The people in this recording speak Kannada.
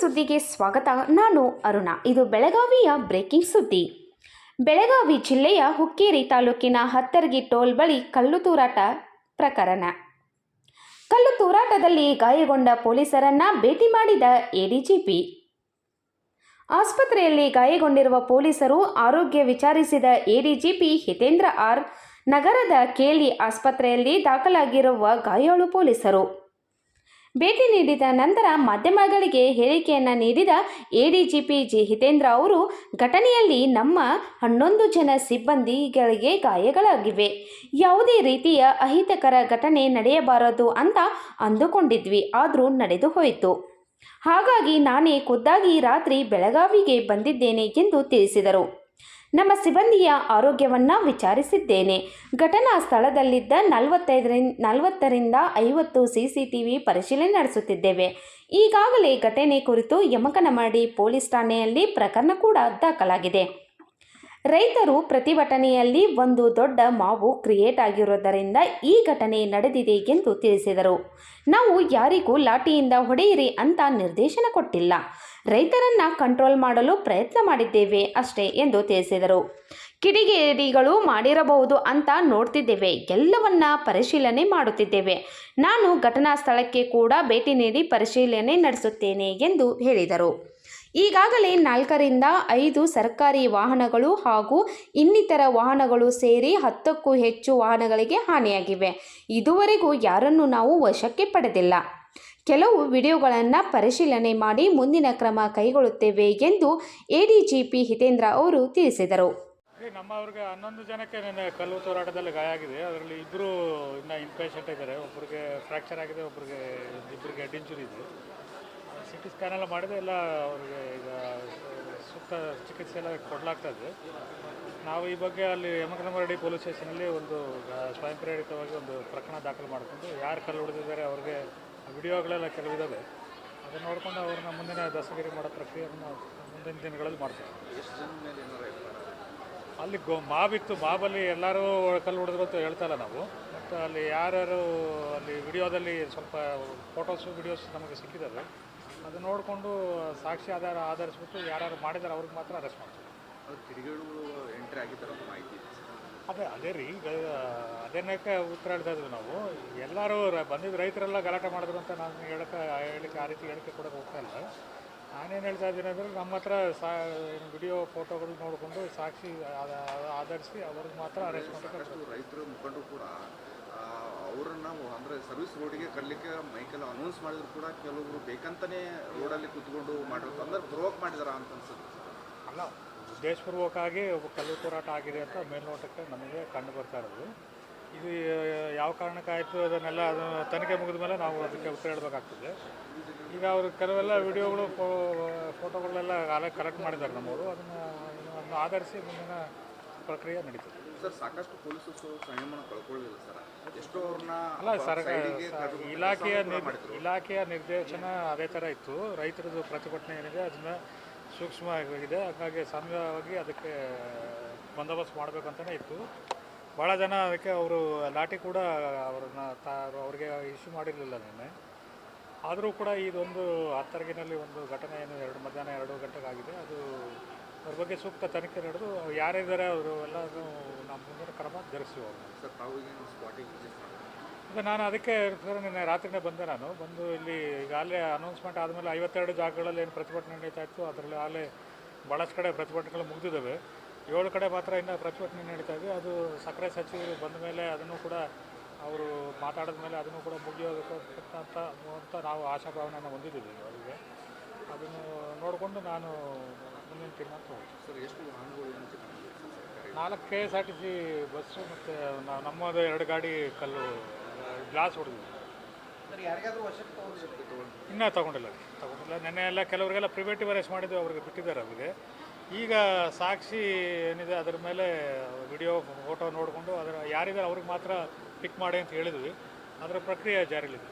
ಸುದ್ದಿಗೆ ಸ್ವಾಗತ. ನಾನು ಅರುಣ. ಇದು ಬೆಳಗಾವಿಯ ಬ್ರೇಕಿಂಗ್ ಸುದ್ದಿ. ಬೆಳಗಾವಿ ಜಿಲ್ಲೆಯ ಹುಕ್ಕೇರಿ ತಾಲೂಕಿನ ಹತ್ತರ್ಗಿ ಟೋಲ್ ಬಳಿ ಕಲ್ಲು ತೂರಾಟ ಪ್ರಕರಣ. ಕಲ್ಲು ತೂರಾಟದಲ್ಲಿ ಗಾಯಗೊಂಡ ಪೊಲೀಸರನ್ನ ಭೇಟಿ ಮಾಡಿದ ಎಡಿಜಿಪಿ. ಆಸ್ಪತ್ರೆಯಲ್ಲಿ ಗಾಯಗೊಂಡಿರುವ ಪೊಲೀಸರು ಆರೋಗ್ಯ ವಿಚಾರಿಸಿದ ಎಡಿಜಿಪಿ ಹಿತೇಂದ್ರ ಆರ್. ನಗರದ ಕೇಳಿ ಆಸ್ಪತ್ರೆಯಲ್ಲಿ ದಾಖಲಾಗಿರುವ ಗಾಯಾಳು ಪೊಲೀಸರು. ಭೇಟಿ ನೀಡಿದ ನಂತರ ಮಾಧ್ಯಮಗಳಿಗೆ ಹೇಳಿಕೆಯನ್ನು ನೀಡಿದ ಎಡಿಜಿಪಿ ಜಿ ಹಿತೇಂದ್ರ ಅವರು, ಘಟನೆಯಲ್ಲಿ ನಮ್ಮ ಹನ್ನೊಂದು ಜನ ಸಿಬ್ಬಂದಿಗಳಿಗೆ ಗಾಯಗಳಾಗಿವೆ. ಯಾವುದೇ ರೀತಿಯ ಅಹಿತಕರ ಘಟನೆ ನಡೆಯಬಾರದು ಅಂತ ಅಂದುಕೊಂಡಿದ್ವಿ. ಆದರೂ ನಡೆದು ಹೋಯಿತು. ಹಾಗಾಗಿ ನಾನೇ ಖುದ್ದಾಗಿ ರಾತ್ರಿ ಬೆಳಗಾವಿಗೆ ಬಂದಿದ್ದೇನೆ ಎಂದು ತಿಳಿಸಿದರು. ನಮ್ಮ ಸಿಬ್ಬಂದಿಯ ಆರೋಗ್ಯವನ್ನು ವಿಚಾರಿಸಿದ್ದೇನೆ. ಘಟನಾ ಸ್ಥಳದಲ್ಲಿದ್ದ ನಲವತ್ತೈದರಿಂದ ನಲವತ್ತರಿಂದ ಐವತ್ತು ಸಿಸಿಟಿವಿ ಪರಿಶೀಲನೆ ನಡೆಸುತ್ತಿದ್ದೇವೆ. ಈಗಾಗಲೇ ಘಟನೆ ಕುರಿತು ಯಮಕನಮರಡಿ ಪೊಲೀಸ್ ಠಾಣೆಯಲ್ಲಿ ಪ್ರಕರಣ ಕೂಡ ದಾಖಲಾಗಿದೆ. ರೈತರು ಪ್ರತಿಭಟನೆಯಲ್ಲಿ ಒಂದು ದೊಡ್ಡ ಮಾವು ಕ್ರಿಯೇಟ್ ಆಗಿರೋದರಿಂದ ಈ ಘಟನೆ ನಡೆದಿದೆ ಎಂದು ತಿಳಿಸಿದರು. ನಾವು ಯಾರಿಗೂ ಲಾಠಿಯಿಂದ ಹೊಡೆಯಿರಿ ಅಂತ ನಿರ್ದೇಶನ ಕೊಟ್ಟಿಲ್ಲ. ರೈತರನ್ನ ಕಂಟ್ರೋಲ್ ಮಾಡಲು ಪ್ರಯತ್ನ ಮಾಡಿದ್ದೇವೆ ಅಷ್ಟೇ ಎಂದು ತಿಳಿಸಿದರು. ಕಿಡಿಗೇಡಿಗಳು ಮಾಡಿರಬಹುದು ಅಂತ ನೋಡ್ತಿದ್ದೇವೆ. ಎಲ್ಲವನ್ನ ಪರಿಶೀಲನೆ ಮಾಡುತ್ತಿದ್ದೇವೆ. ನಾನು ಘಟನಾ ಸ್ಥಳಕ್ಕೆ ಕೂಡ ಭೇಟಿ ನೀಡಿ ಪರಿಶೀಲನೆ ನಡೆಸುತ್ತೇನೆ ಎಂದು ಹೇಳಿದರು. ಈಗಾಗಲೇ ನಾಲ್ಕರಿಂದ ಐದು ಸರ್ಕಾರಿ ವಾಹನಗಳು ಹಾಗೂ ಇನ್ನಿತರ ವಾಹನಗಳು ಸೇರಿ ಹತ್ತಕ್ಕೂ ಹೆಚ್ಚು ವಾಹನಗಳಿಗೆ ಹಾನಿಯಾಗಿವೆ. ಇದುವರೆಗೂ ಯಾರನ್ನು ನಾವು ವಶಕ್ಕೆ ಪಡೆದಿಲ್ಲ. ಕೆಲವು ವಿಡಿಯೋಗಳನ್ನು ಪರಿಶೀಲನೆ ಮಾಡಿ ಮುಂದಿನ ಕ್ರಮ ಕೈಗೊಳ್ಳುತ್ತೇವೆ ಎಂದು ಎಡಿಜಿಪಿ ಹಿತೇಂದ್ರ ಅವರು ತಿಳಿಸಿದರು. ನಮ್ಮವ್ರಿಗೆ ಹನ್ನೊಂದು ಜನಕ್ಕೆ ಕಲ್ಲು ತೋರಾಟದಲ್ಲಿ ಗಾಯ ಆಗಿದೆ. ಅದರಲ್ಲಿ ಇಬ್ಬರು ಇನ್ನು ಇನ್ಪೇಷಂಟ್ ಇದ್ದಾರೆ. ಒಬ್ಬರಿಗೆ ಫ್ರ್ಯಾಕ್ಚರ್ ಆಗಿದೆ ಒಬ್ಬರಿಗೆ ಇಬ್ಬರಿಗೆ ಹೆಡ್ ಇಂಜುರಿ ಇದೆ. ಸಿ ಟಿ ಸ್ಕ್ಯಾನ್ ಎಲ್ಲ ಮಾಡಿದೆ ಎಲ್ಲ ಅವ್ರಿಗೆ ಈಗ ಸೂಕ್ತ ಚಿಕಿತ್ಸೆ ಎಲ್ಲ ಕೊಡಲಾಗ್ತದೆ ನಾವು ಈ ಬಗ್ಗೆ ಅಲ್ಲಿ ಯಮಕನಮರಡಿ ಪೊಲೀಸ್ ಸ್ಟೇಷನಲ್ಲಿ ಒಂದು ಸ್ವಯಂ ಪ್ರೇರಿತವಾಗಿ ಒಂದು ಪ್ರಕರಣ ದಾಖಲು ಮಾಡಿಕೊಂಡು ಯಾರು ಕಲ್ಲು ಹೊಡೆದಿದ್ದಾರೆ ಅವ್ರಿಗೆ ವಿಡಿಯೋಗಳೆಲ್ಲ ಕೆಲವಿದ್ದಾವೆ ಅದನ್ನು ನೋಡಿಕೊಂಡು ಅವ್ರನ್ನ ಮುಂದಿನ ದಸಗಿರಿ ಮಾಡೋ ಪ್ರಕ್ರಿಯೆಯನ್ನು ಮುಂದಿನ ದಿನಗಳಲ್ಲಿ ಮಾಡ್ತಾರೆ ಅಲ್ಲಿ ಗೊ ಮಾಬಿತ್ತು ಮಾಬಲ್ಲಿ ಎಲ್ಲರೂ ಕಲ್ಲು ಹೊಡೆದ್ರು ಅಂತ ಹೇಳ್ತಾ ಇಲ್ಲ ನಾವು. ಮತ್ತು ಅಲ್ಲಿ ಯಾರ್ಯಾರು ಅಲ್ಲಿ ವಿಡಿಯೋದಲ್ಲಿ ಸ್ವಲ್ಪ ಫೋಟೋಸು, ವಿಡಿಯೋಸ್ ನಮಗೆ ಸಿಕ್ಕಿದ್ದಾವೆ. ಅದು ನೋಡಿಕೊಂಡು ಸಾಕ್ಷಿ ಆಧಾರ ಆಧರಿಸ್ಬಿಟ್ಟು ಯಾರು ಮಾಡಿದ್ದಾರೆ ಅವ್ರಿಗೆ ಮಾತ್ರ ಅರೆಸ್ಟ್ ಮಾಡ್ತೀವಿ ಎಂಟ್ರಿ ಆಗಿದ್ದಾರೆ ಅಂತ ಮಾಹಿತಿ ಇದೆ ಸರ್. ಅದೇ ಅದೇ ರೀ ಈಗ ಅದೇನಕ್ಕೆ ಉತ್ತರ ಹೇಳ್ತಾ ಇದ್ವಿ ನಾವು. ಎಲ್ಲರೂ ರ- ಬಂದಿದ್ದ ರೈತರೆಲ್ಲ ಗಲಾಟೆ ಮಾಡಿದ್ರು ಅಂತ ನಾನು ಹೇಳಕ್ಕೆ ಹೇಳಿಕೆ ಆ ರೀತಿ ಹೇಳಿಕೆ ಕೊಡೋಕೆ ಹೋಗ್ತಾ ಇಲ್ಲ. ನಾನೇನು ಹೇಳ್ತಾ ಇದ್ದೀನಿ ಅಂದರೆ ನಮ್ಮ ಹತ್ರ ಸಾ ವಿಡಿಯೋ ಫೋಟೋಗಳು ನೋಡಿಕೊಂಡು ಸಾಕ್ಷಿ ಆದ- ಆಧರಿಸಿ ಅವ್ರಿಗೆ ಮಾತ್ರ ಅರೆಸ್ಟ್ ಮಾಡ್ತಾರೆ ಸಾಕಷ್ಟು ರೈತರು ಮುಖಂಡರು ಕೂಡ ಆ, ಅವ್ರನ್ನ ಅಂದರೆ ಸರ್ವಿಸ್ ರೋಡಿಗೆ ಕರಲಿಕ್ಕೆ ಮೈಕೆಲ್ಲ ಅನೌನ್ಸ್ ಮಾಡಿದ್ರು ಕೂಡ ಕೆಲವರು ಬೇಕಂತಾನೆ ರೋಡಲ್ಲಿ ಕೂತ್ಕೊಂಡು ಮಾಡಿರ್ತಾರೆ ಅಂದ್ರೆ ಪ್ರೊವೋಕ್ ಮಾಡಿದಾರ ಅಂತ ಅನ್ಸುತ್ತೆ ಅಲ್ಲ ಉದ್ದೇಶಪೂರ್ವಕವಾಗಿ ಒಬ್ಬ ಕಲ್ಲು ತೋರಾಟ ಆಗಿದೆ ಅಂತ ಮೇಲ್ನೋಟಕ್ಕೆ ನಮಗೆ ಕಂಡು ಬರ್ತಾ ಇರೋದು. ಇದು ಯಾವ ಕಾರಣಕ್ಕಾಯಿತು ಅದನ್ನೆಲ್ಲ ಅದು ತನಿಖೆ ಮುಗಿದ ಮೇಲೆ ನಾವು ಅದಕ್ಕೆ ಉತ್ತರ ಹೇಳಬೇಕಾಗ್ತದೆ. ಈಗ ಅವರು ಕೆಲವೆಲ್ಲ ವಿಡಿಯೋಗಳು ಫೋಟೋಗಳೆಲ್ಲ ಫೋಟೋಗಳನ್ನೆಲ್ಲ ಕಲೆಕ್ಟ್ ಮಾಡಿದ್ದಾರೆ ನಮ್ಮವರು. ಅದನ್ನು ಅದನ್ನು ಆಧರಿಸಿ ಮುಂದಿನ ಪ್ರಕ್ರಿಯೆ ನಡೀತದೆ. ಸರ್ ಸಾಕಷ್ಟು ಪೊಲೀಸರು ಸಂಯಮನ ಕಳ್ಕೊಳ್ಳಿಲ್ಲ ಸರ್. ಎಷ್ಟೋ ಅವ್ರನ್ನ ಅಲ್ಲ ಸರ್ಕಾರ ಇಲಾಖೆಯ ಇಲಾಖೆಯ ನಿರ್ದೇಶನ ಅದೇ ಥರ ಇತ್ತು. ರೈತರದ್ದು ಪ್ರತಿಭಟನೆ ಏನಿದೆ ಅದನ್ನ ಸೂಕ್ಷ್ಮವಾಗಿದೆ. ಹಾಗಾಗಿ ಸಮಯವಾಗಿ ಅದಕ್ಕೆ ಬಂದೋಬಸ್ತ್ ಮಾಡಬೇಕಂತಲೇ ಇತ್ತು. ಭಾಳ ಜನ ಅದಕ್ಕೆ ಅವರು ಲಾಠಿ ಕೂಡ ಅವ್ರನ್ನ ತಾ ಅವ್ರಿಗೆ ಇಶ್ಯೂ ಮಾಡಿರಲಿಲ್ಲ ನಿನ್ನೆ. ಆದರೂ ಕೂಡ ಇದೊಂದು ಹತ್ತರಗಿನಲ್ಲಿ ಒಂದು ಘಟನೆ ಏನು ಎರಡು ಮಧ್ಯಾಹ್ನ ಎರಡು ಗಂಟೆಗಾಗಿದೆ. ಅದು ಅವ್ರ ಬಗ್ಗೆ ಸೂಕ್ತ ತನಿಖೆ ನಡೆದು ಯಾರಿದ್ದಾರೆ ಅವರು ಎಲ್ಲರೂ ನಮ್ಮ ಮುಂದಿನ ಕ್ರಮ ಜರುಗಿಸಿ ಅವರು ಸರ್ ತಾವು ಈಗ ನಾನು ಅದಕ್ಕೆ ಸರ್ ನಿನ್ನೆ ರಾತ್ರಿನೇ ಬಂದೆ ನಾನು. ಬಂದು ಇಲ್ಲಿ ಈಗಾಗಲೇ ಅನೌನ್ಸ್ಮೆಂಟ್ ಆದಮೇಲೆ ಐವತ್ತೆರಡು ಜಾಗಗಳಲ್ಲಿ ಏನು ಪ್ರತಿಭಟನೆ ನಡೀತಾ ಇತ್ತು ಅದರಲ್ಲಿ ಆಗಲೇ ಭಾಳಷ್ಟು ಕಡೆ ಪ್ರತಿಭಟನೆಗಳು ಮುಗಿದಿದ್ದಾವೆ. ಏಳು ಕಡೆ ಮಾತ್ರ ಇನ್ನು ಪ್ರತಿಭಟನೆ ನಡೀತಾ ಇದೆ. ಅದು ಸಕ್ಕರೆ ಸಚಿವರು ಬಂದ ಮೇಲೆ ಅದನ್ನು ಕೂಡ ಅವರು ಮಾತಾಡಿದ ಮೇಲೆ ಅದನ್ನು ಕೂಡ ಮುಗಿಯೋದಕ್ಕೆ ಅಂತ ಅಂತ ನಾವು ಆಶಾಭಾವನೆಯನ್ನು ಹೊಂದಿದ್ದೀವಿ ಅವರಿಗೆ ಅದನ್ನು ನೋಡಿಕೊಂಡು ನಾನು ನಾಲ್ಕು K S R T C bus ಮತ್ತು ನಮ್ಮದು ಎರಡು ಗಾಡಿ ಕಲ್ಲು ಗ್ಲಾಸ್ ಹೊಡೆದಿದೆ. ಇನ್ನೂ ತಗೊಂಡಿಲ್ಲ. ತೊಗೊಂಡಿಲ್ಲ. ತಗೊಂಡಿಲ್ಲ ನೆನ್ನೆ ಎಲ್ಲ ಕೆಲವರಿಗೆಲ್ಲ ಪ್ರಿವೇಟಿವ್ ಅರೆಸ್ಟ್ ಮಾಡಿದ್ದು ಅವ್ರಿಗೆ ಬಿಟ್ಟಿದ್ದಾರೆ ಅವರಿಗೆ. ಈಗ ಸಾಕ್ಷಿ ಏನಿದೆ ಅದ್ರ ಮೇಲೆ ವಿಡಿಯೋ ಫೋಟೋ ನೋಡಿಕೊಂಡು ಅದರ ಯಾರಿದ್ದಾರೆ ಅವ್ರಿಗೆ ಮಾತ್ರ ಪಿಕ್ ಮಾಡಿ ಅಂತ ಹೇಳಿದ್ವಿ. ಅದರ ಪ್ರಕ್ರಿಯೆ ಜಾರಿಲಿದೆ